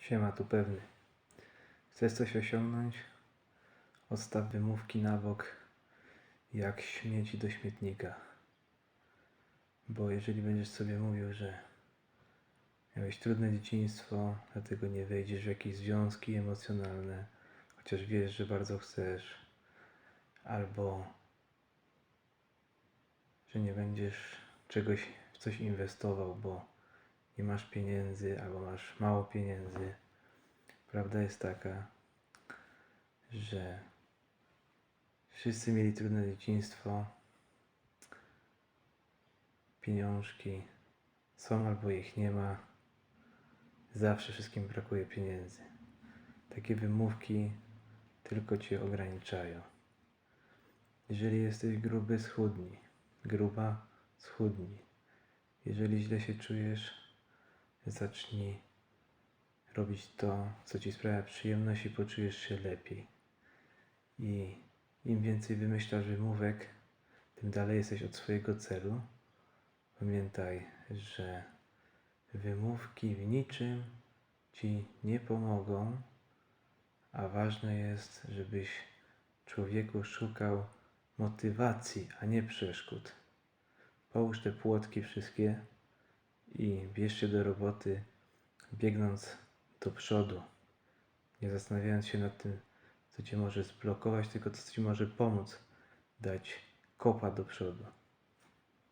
Siema, tu pewny. Chcesz coś osiągnąć? Odstaw wymówki na bok, jak śmieci do śmietnika. Bo jeżeli będziesz sobie mówił, że miałeś trudne dzieciństwo, dlatego nie wejdziesz w jakieś związki emocjonalne, chociaż wiesz, że bardzo chcesz, albo że nie będziesz czegoś w coś inwestował, bo nie masz pieniędzy albo masz mało pieniędzy. Prawda jest taka, że wszyscy mieli trudne dzieciństwo. Pieniążki są albo ich nie ma. Zawsze wszystkim brakuje pieniędzy. Takie wymówki tylko cię ograniczają. Jeżeli jesteś gruby, schudnij. Gruba, schudnij. Jeżeli źle się czujesz, zacznij robić to, co ci sprawia przyjemność i poczujesz się lepiej. I im więcej wymyślasz wymówek, tym dalej jesteś od swojego celu. Pamiętaj, że wymówki w niczym ci nie pomogą, a ważne jest, żebyś człowieku szukał motywacji, a nie przeszkód. Połóż te płotki wszystkie i bierz się do roboty, biegnąc do przodu, nie zastanawiając się nad tym, co cię może zblokować, tylko co ci może pomóc dać kopa do przodu.